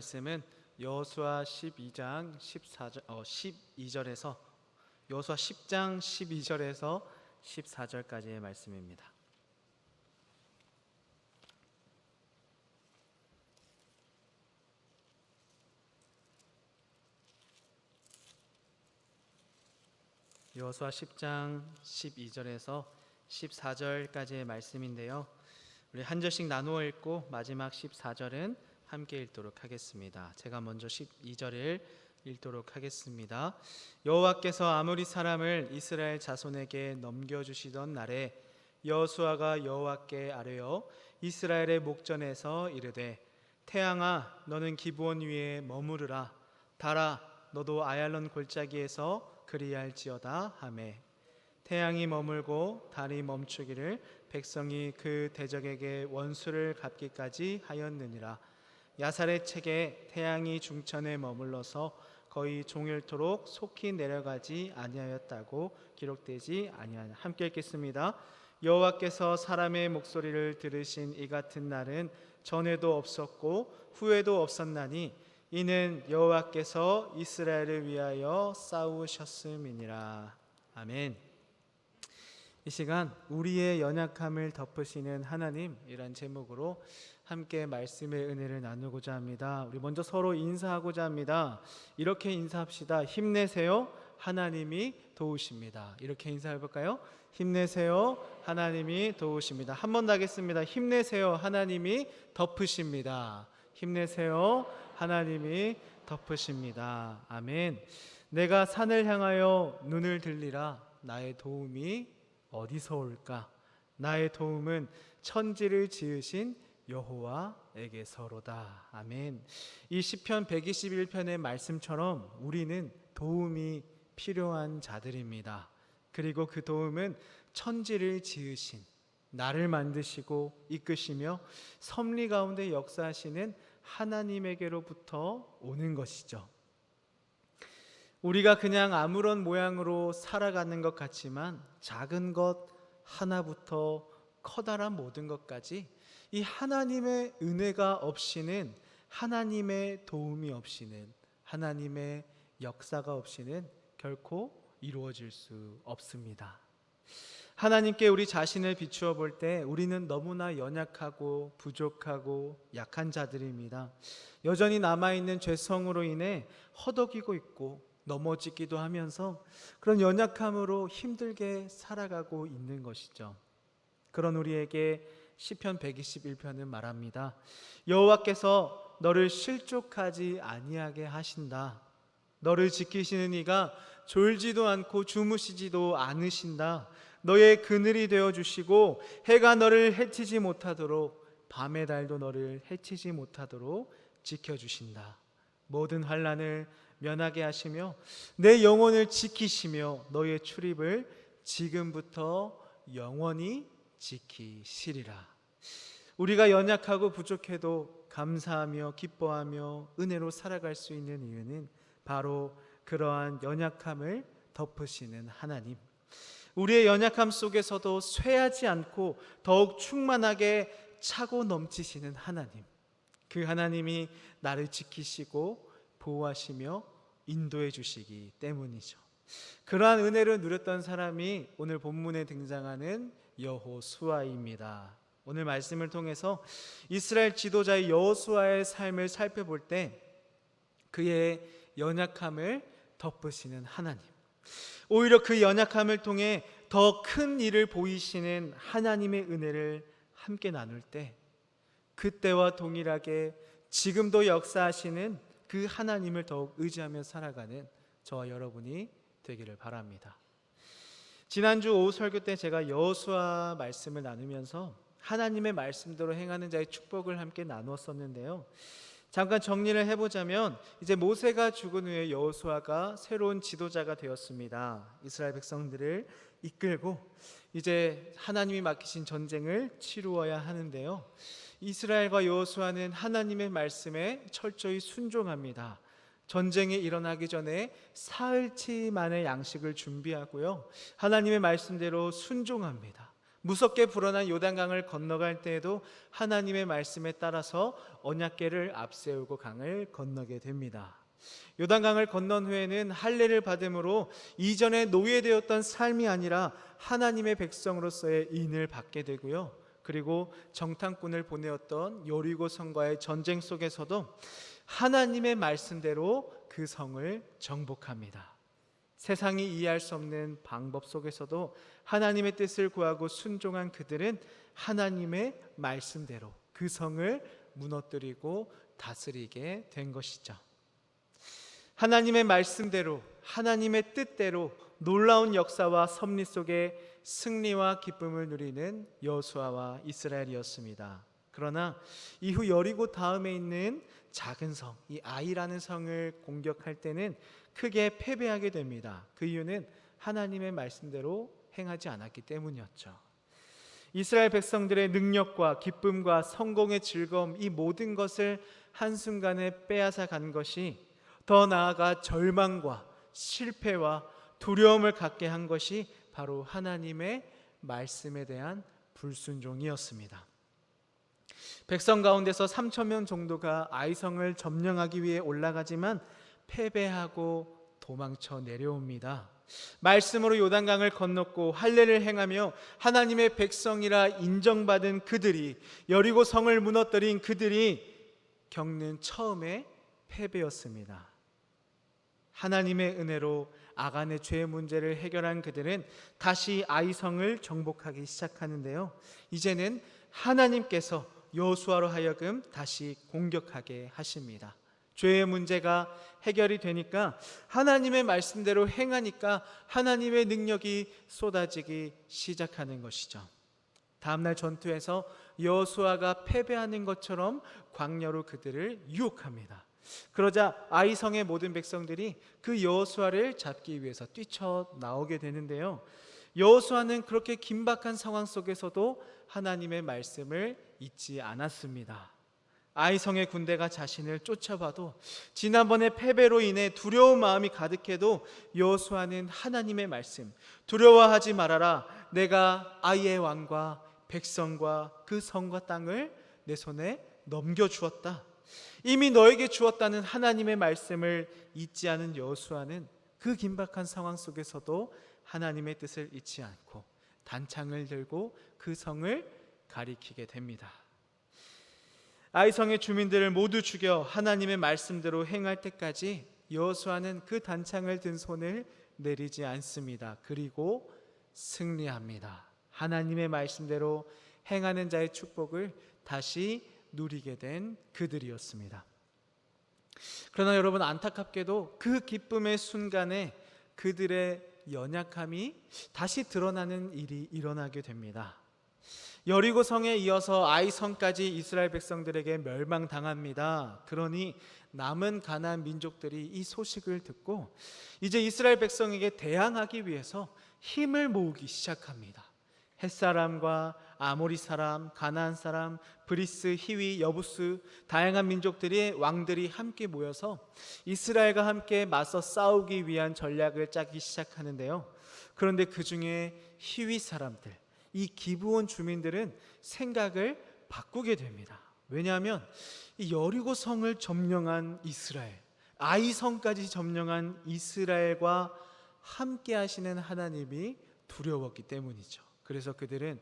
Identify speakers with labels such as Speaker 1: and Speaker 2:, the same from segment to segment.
Speaker 1: 말씀은 여호수아 12장 14절 어 12절에서 여호수아 10장 12절에서 14절까지의 말씀입니다. 여호수아 10장 12절에서 14절까지의 말씀인데요. 우리 한 절씩 나누어 읽고 마지막 14절은 함께 읽도록 하겠습니다. 제가 먼저 12절을 읽도록 하겠습니다. 여호와께서 아무리 사람을 이스라엘 자손에게 넘겨 주시던 날에 여호수아가 여호와께 아뢰어 이스라엘의 목전에서 이르되 태양아 너는 기브온 위에 머무르라 달아 너도 아얄론 골짜기에서 그리할지어다 하매 태양이 머물고 달이 멈추기를 백성이 그 대적에게 원수를 갚기까지 하였느니라 야살의 책에 태양이 중천에 머물러서 거의 종일토록 속히 내려가지 아니하였다고 기록되지 아니하냐 함께 읽겠습니다 여호와께서 사람의 목소리를 들으신 이 같은 날은 전에도 없었고 후에도 없었나니 이는 여호와께서 이스라엘을 위하여 싸우셨음이니라 아멘. 이 시간 우리의 연약함을 덮으시는 하나님이란 제목으로 함께 말씀의 은혜를 나누고자 합니다. 우리 먼저 서로 인사하고자 합니다. 이렇게 인사합시다. 힘내세요. 하나님이 도우십니다. 이렇게 인사해 볼까요? 힘내세요. 하나님이 도우십니다. 한 번 더 하겠습니다. 힘내세요. 하나님이 덮으십니다. 힘내세요. 하나님이 덮으십니다. 아멘. 내가 산을 향하여 눈을 들리라 나의 도움이 어디서 올까? 나의 도움은 천지를 지으신 여호와에게서로다. 아멘. 이 시편 121편의 말씀처럼 우리는 도움이 필요한 자들입니다. 그리고 그 도움은 천지를 지으신 나를 만드시고 이끄시며 섭리 가운데 역사하시는 하나님에게로부터 오는 것이죠. 우리가 그냥 아무런 모양으로 살아가는 것 같지만 작은 것 하나부터 커다란 모든 것까지 이 하나님의 은혜가 없이는 하나님의 도움이 없이는 하나님의 역사가 없이는 결코 이루어질 수 없습니다. 하나님께 우리 자신을 비추어 볼 때 우리는 너무나 연약하고 부족하고 약한 자들입니다. 여전히 남아있는 죄성으로 인해 허덕이고 있고 넘어지기도 하면서 그런 연약함으로 힘들게 살아가고 있는 것이죠. 그런 우리에게 시편 121편은 말합니다. 여호와께서 너를 실족하지 아니하게 하신다. 너를 지키시는 이가 졸지도 않고 주무시지도 않으신다. 너의 그늘이 되어 주시고 해가 너를 해치지 못하도록 밤의 달도 너를 해치지 못하도록 지켜 주신다. 모든 환란을 면하게 하시며 내 영혼을 지키시며 너의 출입을 지금부터 영원히 지키시리라. 우리가 연약하고 부족해도 감사하며 기뻐하며 은혜로 살아갈 수 있는 이유는 바로 그러한 연약함을 덮으시는 하나님. 우리의 연약함 속에서도 쇠하지 않고 더욱 충만하게 차고 넘치시는 하나님. 그 하나님이 나를 지키시고 보호하시며 인도해 주시기 때문이죠. 그러한 은혜를 누렸던 사람이 오늘 본문에 등장하는 여호수아입니다. 오늘 말씀을 통해서 이스라엘 지도자의 여호수아의 삶을 살펴볼 때 그의 연약함을 덮으시는 하나님. 오히려 그 연약함을 통해 더 큰 일을 보이시는 하나님의 은혜를 함께 나눌 때 그때와 동일하게 지금도 역사하시는 그 하나님을 더욱 의지하며 살아가는 저와 여러분이 되기를 바랍니다. 지난주 오후 설교 때 제가 여호수아 말씀을 나누면서 하나님의 말씀대로 행하는 자의 축복을 함께 나누었었는데요. 잠깐 정리를 해보자면 이제 모세가 죽은 후에 여호수아가 새로운 지도자가 되었습니다. 이스라엘 백성들을 이끌고 이제 하나님이 맡기신 전쟁을 치루어야 하는데요. 이스라엘과 여호수아는 하나님의 말씀에 철저히 순종합니다. 전쟁이 일어나기 전에 사흘치 만의 양식을 준비하고요. 하나님의 말씀대로 순종합니다. 무섭게 불어난 요단강을 건너갈 때에도 하나님의 말씀에 따라서 언약궤를 앞세우고 강을 건너게 됩니다. 요단강을 건넌 후에는 할례를 받음으로 이전에 노예되었던 삶이 아니라 하나님의 백성으로서의 인을 받게 되고요. 그리고 정탐꾼을 보내었던 여리고 성과의 전쟁 속에서도 하나님의 말씀대로 그 성을 정복합니다. 세상이 이해할 수 없는 방법 속에서도 하나님의 뜻을 구하고 순종한 그들은 하나님의 말씀대로 그 성을 무너뜨리고 다스리게 된 것이죠. 하나님의 말씀대로 하나님의 뜻대로 놀라운 역사와 섭리 속에 승리와 기쁨을 누리는 여수아와 이스라엘이었습니다. 그러나 이후 여리고 다음에 있는 작은 성, 이 아이라는 성을 공격할 때는 크게 패배하게 됩니다. 그 이유는 하나님의 말씀대로 행하지 않았기 때문이었죠. 이스라엘 백성들의 능력과 기쁨과 성공의 즐거움 이 모든 것을 한순간에 빼앗아 간 것이 더 나아가 절망과 실패와 두려움을 갖게 한 것이 바로 하나님의 말씀에 대한 불순종이었습니다. 백성 가운데서 3천 명 정도가 아이성을 점령하기 위해 올라가지만 패배하고 도망쳐 내려옵니다. 말씀으로 요단강을 건넜고 할례를 행하며 하나님의 백성이라 인정받은 그들이 여리고 성을 무너뜨린 그들이 겪는 처음의 패배였습니다. 하나님의 은혜로 아간의 죄 문제를 해결한 그들은 다시 아이성을 정복하기 시작하는데요. 이제는 하나님께서 여호수아로 하여금 다시 공격하게 하십니다. 죄의 문제가 해결이 되니까 하나님의 말씀대로 행하니까 하나님의 능력이 쏟아지기 시작하는 것이죠. 다음날 전투에서 여호수아가 패배하는 것처럼 광야로 그들을 유혹합니다. 그러자 아이성의 모든 백성들이 그 여호수아를 잡기 위해서 뛰쳐 나오게 되는데요. 여호수아는 그렇게 긴박한 상황 속에서도 하나님의 말씀을 잊지 않았습니다. 아이성의 군대가 자신을 쫓아봐도 지난번에 패배로 인해 두려운 마음이 가득해도 여호수아는 하나님의 말씀 두려워하지 말아라 내가 아이의 왕과 백성과 그 성과 땅을 내 손에 넘겨 주었다. 이미 너에게 주었다는 하나님의 말씀을 잊지 않은 여호수아는 그 긴박한 상황 속에서도 하나님의 뜻을 잊지 않고 단창을 들고 그 성을 가리키게 됩니다. 아이성의 주민들을 모두 죽여 하나님의 말씀대로 행할 때까지 여호수아는 그 단창을 든 손을 내리지 않습니다. 그리고 승리합니다. 하나님의 말씀대로 행하는 자의 축복을 다시 누리게 된 그들이었습니다. 그러나 여러분 안타깝게도 그 기쁨의 순간에 그들의 연약함이 다시 드러나는 일이 일어나게 됩니다. 여리고 성에 이어서 아이 성까지 이스라엘 백성들에게 멸망당합니다. 그러니 남은 가나안 민족들이 이 소식을 듣고 이제 이스라엘 백성에게 대항하기 위해서 힘을 모으기 시작합니다. 햇사람과 아모리 사람, 가나안 사람, 브리스, 히위, 여부스 다양한 민족들의 왕들이 함께 모여서 이스라엘과 함께 맞서 싸우기 위한 전략을 짜기 시작하는데요. 그런데 그 중에 히위 사람들, 이 기브온 주민들은 생각을 바꾸게 됩니다. 왜냐하면 이 여리고 성을 점령한 이스라엘, 아이 성까지 점령한 이스라엘과 함께 하시는 하나님이 두려웠기 때문이죠. 그래서 그들은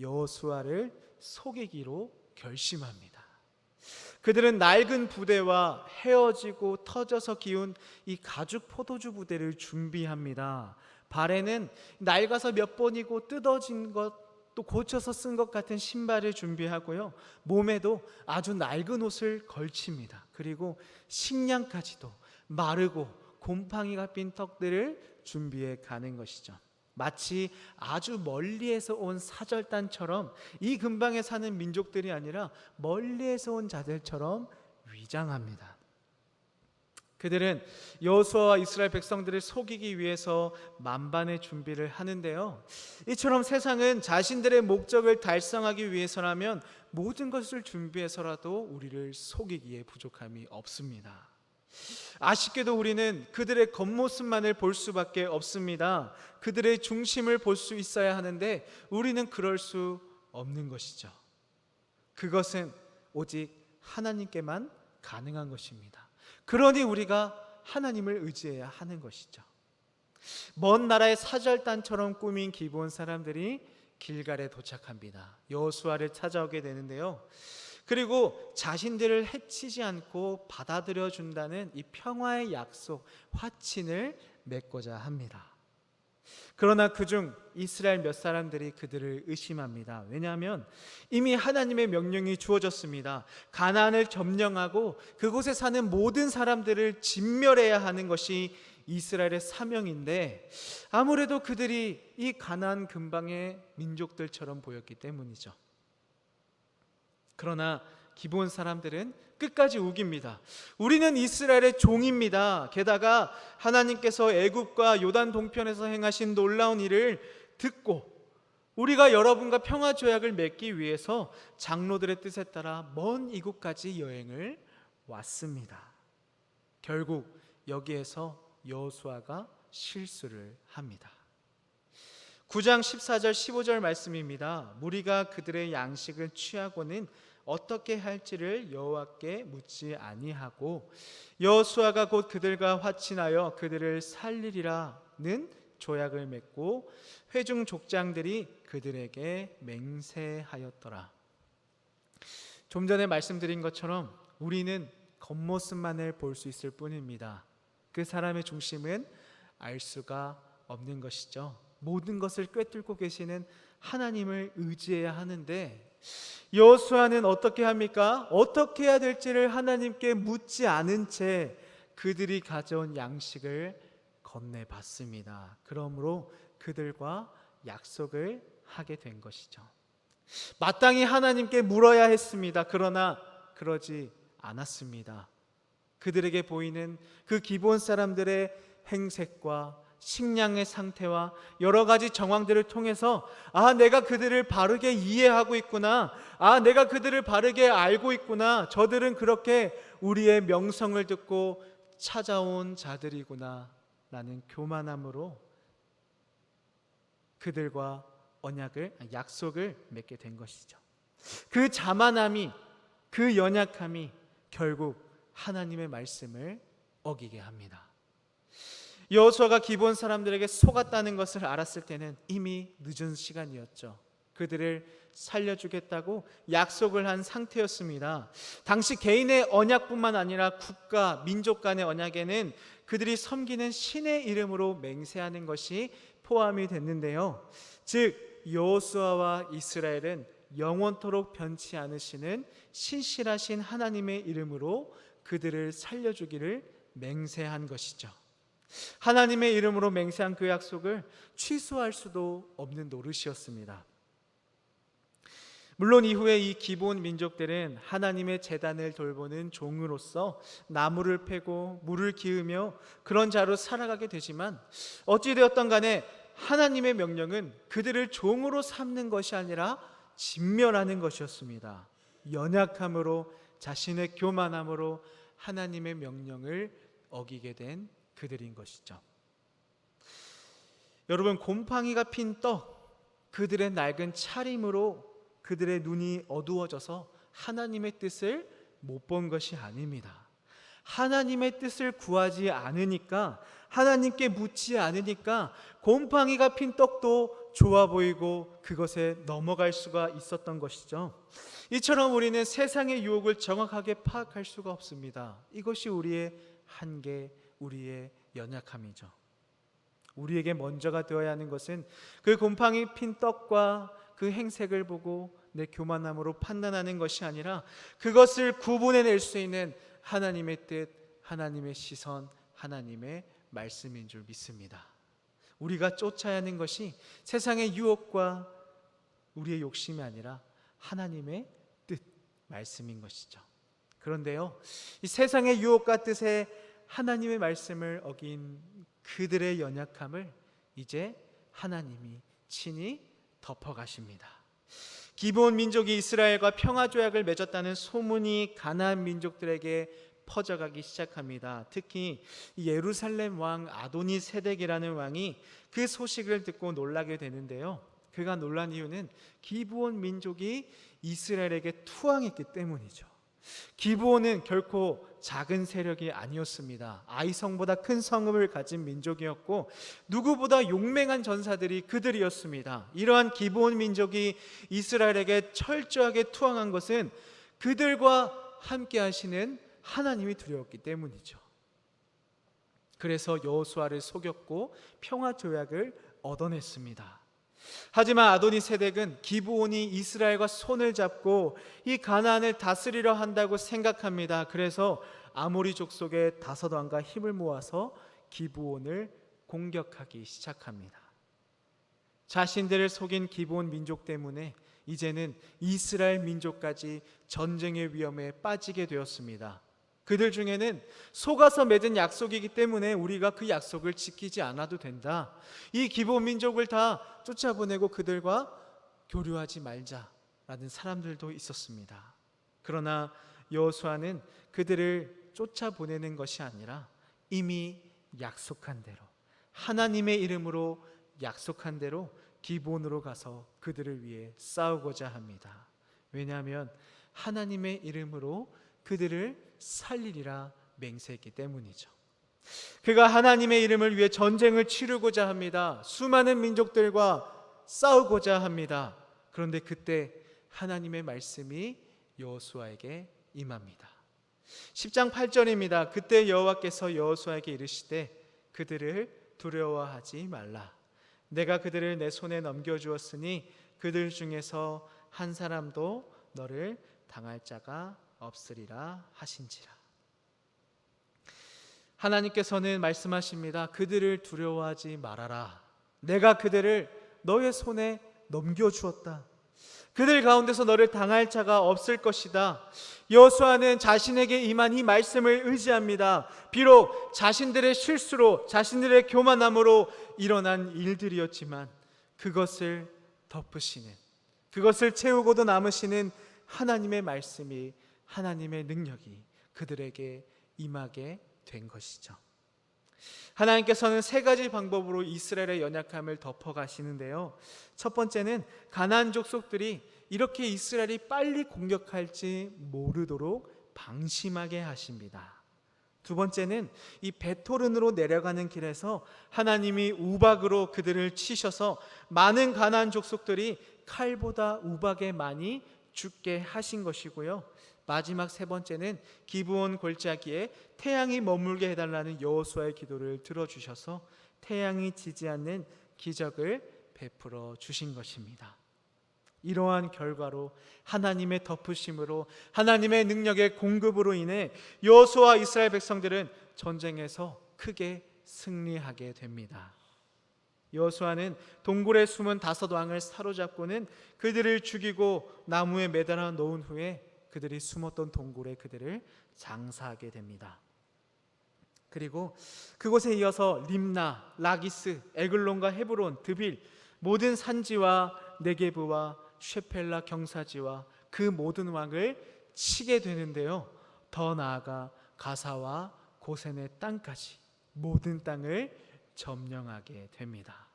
Speaker 1: 여호수아를 속이기로 결심합니다. 그들은 낡은 부대와 헤어지고 터져서 기운 이 가죽 포도주 부대를 준비합니다. 발에는 낡아서 몇 번이고 뜯어진 것 또 고쳐서 쓴 것 같은 신발을 준비하고요. 몸에도 아주 낡은 옷을 걸칩니다. 그리고 식량까지도 마르고 곰팡이가 핀 턱들을 준비해 가는 것이죠. 마치 아주 멀리에서 온 사절단처럼 이 근방에 사는 민족들이 아니라 멀리에서 온 자들처럼 위장합니다. 그들은 여호수아와 이스라엘 백성들을 속이기 위해서 만반의 준비를 하는데요. 이처럼 세상은 자신들의 목적을 달성하기 위해서라면 모든 것을 준비해서라도 우리를 속이기에 부족함이 없습니다. 아쉽게도 우리는 그들의 겉모습만을 볼 수밖에 없습니다. 그들의 중심을 볼 수 있어야 하는데 우리는 그럴 수 없는 것이죠. 그것은 오직 하나님께만 가능한 것입니다. 그러니 우리가 하나님을 의지해야 하는 것이죠. 먼 나라의 사절단처럼 꾸민 기본 사람들이 길갈에 도착합니다. 여호수아를 찾아오게 되는데요. 그리고 자신들을 해치지 않고 받아들여 준다는 이 평화의 약속, 화친을 맺고자 합니다. 그러나 그중 이스라엘 몇 사람들이 그들을 의심합니다. 왜냐하면 이미 하나님의 명령이 주어졌습니다. 가나안을 점령하고 그곳에 사는 모든 사람들을 진멸해야 하는 것이 이스라엘의 사명인데 아무래도 그들이 이 가나안 근방의 민족들처럼 보였기 때문이죠. 그러나 기본 사람들은 끝까지 우깁니다. 우리는 이스라엘의 종입니다. 게다가 하나님께서 애굽과 요단 동편에서 행하신 놀라운 일을 듣고 우리가 여러분과 평화 조약을 맺기 위해서 장로들의 뜻에 따라 먼 이곳까지 여행을 왔습니다. 결국 여기에서 여호수아가 실수를 합니다. 9장 14절 15절 말씀입니다. 무리가 그들의 양식을 취하고는 어떻게 할지를 여호와께 묻지 아니하고 여호수아가 곧 그들과 화친하여 그들을 살리리라는 조약을 맺고 회중 족장들이 그들에게 맹세하였더라. 좀 전에 말씀드린 것처럼 우리는 겉모습만을 볼 수 있을 뿐입니다. 그 사람의 중심은 알 수가 없는 것이죠. 모든 것을 꿰뚫고 계시는 하나님을 의지해야 하는데 여호수아는 어떻게 합니까? 어떻게 해야 될지를 하나님께 묻지 않은 채 그들이 가져온 양식을 건네봤습니다. 그러므로 그들과 약속을 하게 된 것이죠. 마땅히 하나님께 물어야 했습니다. 그러나 그러지 않았습니다. 그들에게 보이는 그 기본 사람들의 행색과 식량의 상태와 여러 가지 정황들을 통해서 아 내가 그들을 바르게 이해하고 있구나. 아 내가 그들을 바르게 알고 있구나. 저들은 그렇게 우리의 명성을 듣고 찾아온 자들이구나. 라는 교만함으로 그들과 언약을 약속을 맺게 된 것이죠. 그 자만함이 그 연약함이 결국 하나님의 말씀을 어기게 합니다 여호수아가 기본 사람들에게 속았다는 것을 알았을 때는 이미 늦은 시간이었죠. 그들을 살려주겠다고 약속을 한 상태였습니다. 당시 개인의 언약뿐만 아니라 국가, 민족 간의 언약에는 그들이 섬기는 신의 이름으로 맹세하는 것이 포함이 됐는데요. 즉 여호수아와 이스라엘은 영원토록 변치 않으시는 신실하신 하나님의 이름으로 그들을 살려주기를 맹세한 것이죠. 하나님의 이름으로 맹세한 그 약속을 취소할 수도 없는 노릇이었습니다. 물론 이후에 이 기본 민족들은 하나님의 재단을 돌보는 종으로서 나무를 패고 물을 기으며 그런 자로 살아가게 되지만 어찌 되었던 간에 하나님의 명령은 그들을 종으로 삼는 것이 아니라 진멸하는 것이었습니다. 연약함으로 자신의 교만함으로 하나님의 명령을 어기게 된 그들인 것이죠. 여러분 곰팡이가 핀 떡 그들의 낡은 차림으로 그들의 눈이 어두워져서 하나님의 뜻을 못 본 것이 아닙니다. 하나님의 뜻을 구하지 않으니까 하나님께 묻지 않으니까 곰팡이가 핀 떡도 좋아 보이고 그것에 넘어갈 수가 있었던 것이죠. 이처럼 우리는 세상의 유혹을 정확하게 파악할 수가 없습니다. 이것이 우리의 한계, 우리의 연약함이죠. 우리에게 먼저가 되어야 하는 것은 그 곰팡이 핀 떡과 그 행색을 보고 내 교만함으로 판단하는 것이 아니라 그것을 구분해낼 수 있는 하나님의 뜻, 하나님의 시선, 하나님의 말씀인 줄 믿습니다. 우리가 쫓아야 하는 것이 세상의 유혹과 우리의 욕심이 아니라 하나님의 뜻, 말씀인 것이죠. 그런데요, 이 세상의 유혹과 뜻에 하나님의 말씀을 어긴 그들의 연약함을 이제 하나님이 친히 덮어 가십니다. 기본 민족이 이스라엘과 평화 조약을 맺었다는 소문이 가나안 민족들에게 퍼져가기 시작합니다. 특히 이 예루살렘 왕 아도니 세덱이라는 왕이 그 소식을 듣고 놀라게 되는데요. 그가 놀란 이유는 기브온 민족이 이스라엘에게 투항했기 때문이죠. 기브온은 결코 작은 세력이 아니었습니다. 아이성보다 큰 성읍을 가진 민족이었고 누구보다 용맹한 전사들이 그들이었습니다. 이러한 기브온 민족이 이스라엘에게 철저하게 투항한 것은 그들과 함께 하시는 하나님이 두려웠기 때문이죠. 그래서 여호수아를 속였고 평화 조약을 얻어냈습니다. 하지만 아도니 세덱은 기브온이 이스라엘과 손을 잡고 이 가나안을 다스리려 한다고 생각합니다. 그래서 아모리 족속의 다섯 왕과 힘을 모아서 기브온을 공격하기 시작합니다. 자신들을 속인 기브온 민족 때문에 이제는 이스라엘 민족까지 전쟁의 위험에 빠지게 되었습니다. 그들 중에는 속아서 맺은 약속이기 때문에 우리가 그 약속을 지키지 않아도 된다. 이 기본 민족을 다 쫓아보내고 그들과 교류하지 말자라는 사람들도 있었습니다. 그러나 여호수아는 그들을 쫓아보내는 것이 아니라 이미 약속한 대로 하나님의 이름으로 약속한 대로 기본으로 가서 그들을 위해 싸우고자 합니다. 왜냐하면 하나님의 이름으로 그들을 살리리라 맹세했기 때문이죠. 그가 하나님의 이름을 위해 전쟁을 치르고자 합니다. 수많은 민족들과 싸우고자 합니다. 그런데 그때 하나님의 말씀이 여호수아에게 임합니다. 10장 8절입니다. 그때 여호와께서 여호수아에게 이르시되 그들을 두려워하지 말라. 내가 그들을 내 손에 넘겨 주었으니 그들 중에서 한 사람도 너를 당할 자가 없으리라 하신지라. 하나님께서는 말씀하십니다. 그들을 두려워하지 말아라. 내가 그들을 너의 손에 넘겨 주었다. 그들 가운데서 너를 당할 자가 없을 것이다. 여호수아는 자신에게 임한 이 말씀을 의지합니다. 비록 자신들의 실수로 자신들의 교만함으로 일어난 일들이었지만 그것을 덮으시는 그것을 채우고도 남으시는 하나님의 말씀이 하나님의 능력이 그들에게 임하게 된 것이죠. 하나님께서는 세 가지 방법으로 이스라엘의 연약함을 덮어 가시는데요. 첫 번째는 가나안 족속들이 이렇게 이스라엘이 빨리 공격할지 모르도록 방심하게 하십니다. 두 번째는 이 베토른으로 내려가는 길에서 하나님이 우박으로 그들을 치셔서 많은 가나안 족속들이 칼보다 우박에 많이 죽게 하신 것이고요. 마지막 세 번째는 기브온 골짜기에 태양이 머물게 해달라는 여호수아의 기도를 들어주셔서 태양이 지지 않는 기적을 베풀어 주신 것입니다. 이러한 결과로 하나님의 덮으심으로 하나님의 능력의 공급으로 인해 여호수아 이스라엘 백성들은 전쟁에서 크게 승리하게 됩니다. 여호수아는 동굴에 숨은 다섯 왕을 사로잡고는 그들을 죽이고 나무에 매달아 놓은 후에 그들이 숨었던 동굴에 그들을 장사하게 됩니다. 그리고 그곳에 이어서 림나, 라기스, 에글론과 헤브론, 드빌 모든 산지와 네게브와 쉐펠라 경사지와 그 모든 왕을 치게 되는데요. 더 나아가 가사와 고센의 땅까지 모든 땅을 점령하게 됩니다.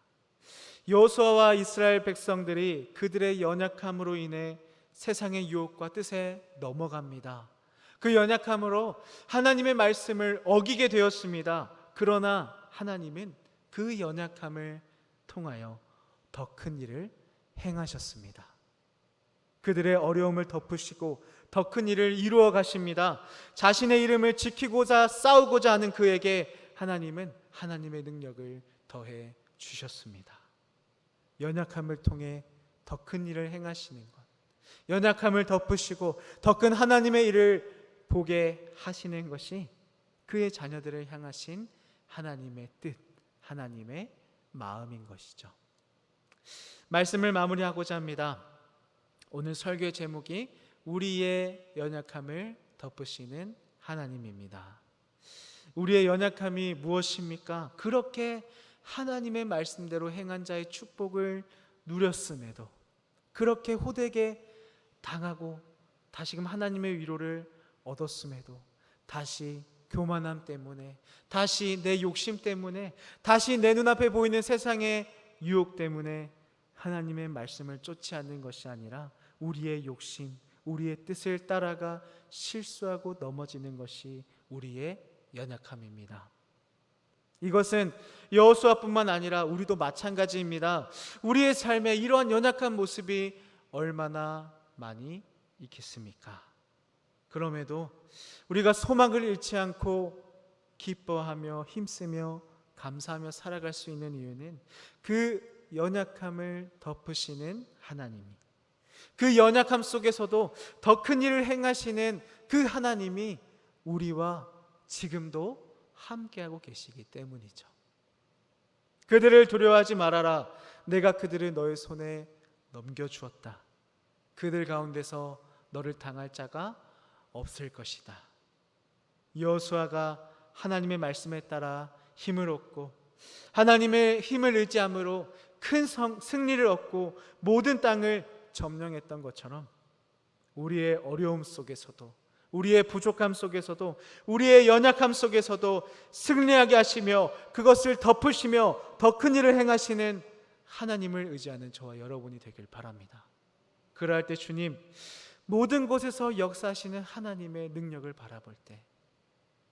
Speaker 1: 여호수아와 이스라엘 백성들이 그들의 연약함으로 인해 세상의 유혹과 뜻에 넘어갑니다. 그 연약함으로 하나님의 말씀을 어기게 되었습니다. 그러나 하나님은 그 연약함을 통하여 더 큰 일을 행하셨습니다. 그들의 어려움을 덮으시고 더 큰 일을 이루어 가십니다. 자신의 이름을 지키고자 싸우고자 하는 그에게 하나님은 하나님의 능력을 더해 주셨습니다. 연약함을 통해 더 큰 일을 행하시는 것. 연약함을 덮으시고 더 큰 하나님의 일을 보게 하시는 것이 그의 자녀들을 향하신 하나님의 뜻, 하나님의 마음인 것이죠. 말씀을 마무리하고자 합니다. 오늘 설교의 제목이 우리의 연약함을 덮으시는 하나님입니다. 우리의 연약함이 무엇입니까? 그렇게 하나님의 말씀대로 행한 자의 축복을 누렸음에도 그렇게 호되게 당하고 다시금 하나님의 위로를 얻었음에도 다시 교만함 때문에, 다시 내 욕심 때문에, 다시 내 눈앞에 보이는 세상의 유혹 때문에 하나님의 말씀을 쫓지 않는 것이 아니라 우리의 욕심, 우리의 뜻을 따라가 실수하고 넘어지는 것이 우리의 연약함입니다. 이것은 여호수아뿐만 아니라 우리도 마찬가지입니다. 우리의 삶에 이러한 연약한 모습이 얼마나 많이 있겠습니까? 그럼에도 우리가 소망을 잃지 않고 기뻐하며 힘쓰며 감사하며 살아갈 수 있는 이유는 그 연약함을 덮으시는 하나님이 그 연약함 속에서도 더 큰 일을 행하시는 그 하나님이 우리와 지금도 함께하고 계시기 때문이죠. 그들을 두려워하지 말아라. 내가 그들을 너의 손에 넘겨주었다. 그들 가운데서 너를 당할 자가 없을 것이다. 여호수아가 하나님의 말씀에 따라 힘을 얻고 하나님의 힘을 의지함으로 큰 성, 승리를 얻고 모든 땅을 점령했던 것처럼 우리의 어려움 속에서도 우리의 부족함 속에서도 우리의 연약함 속에서도 승리하게 하시며 그것을 덮으시며 더 큰 일을 행하시는 하나님을 의지하는 저와 여러분이 되길 바랍니다. 그럴 때 주님 모든 곳에서 역사하시는 하나님의 능력을 바라볼 때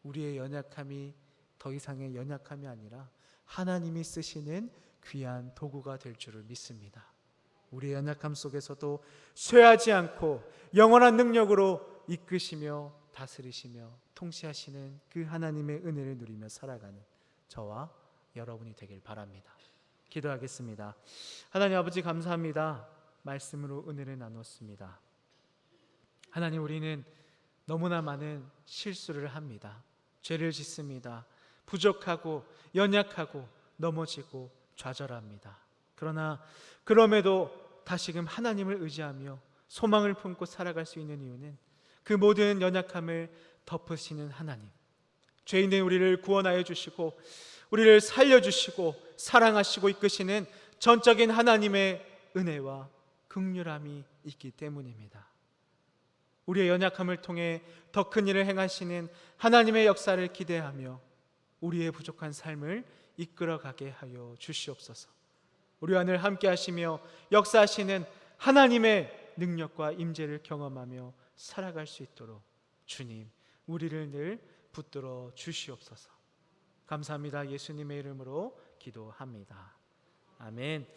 Speaker 1: 우리의 연약함이 더 이상의 연약함이 아니라 하나님이 쓰시는 귀한 도구가 될 줄을 믿습니다. 우리의 연약함 속에서도 쇠하지 않고 영원한 능력으로 이끄시며 다스리시며 통치하시는 그 하나님의 은혜를 누리며 살아가는 저와 여러분이 되길 바랍니다. 기도하겠습니다. 하나님 아버지 감사합니다. 말씀으로 은혜를 나눴습니다. 하나님 우리는 너무나 많은 실수를 합니다. 죄를 짓습니다. 부족하고 연약하고 넘어지고 좌절합니다. 그러나 그럼에도 다시금 하나님을 의지하며 소망을 품고 살아갈 수 있는 이유는 그 모든 연약함을 덮으시는 하나님. 죄인된 우리를 구원하여 주시고 우리를 살려 주시고 사랑하시고 이끄시는 전적인 하나님의 은혜와 긍휼함이 있기 때문입니다. 우리의 연약함을 통해 더 큰 일을 행하시는 하나님의 역사를 기대하며 우리의 부족한 삶을 이끌어가게 하여 주시옵소서. 우리와 늘 함께 하시며 역사하시는 하나님의 능력과 임재를 경험하며 살아갈 수 있도록 주님 우리를 늘 붙들어 주시옵소서. 감사합니다. 예수님의 이름으로 기도합니다. 아멘.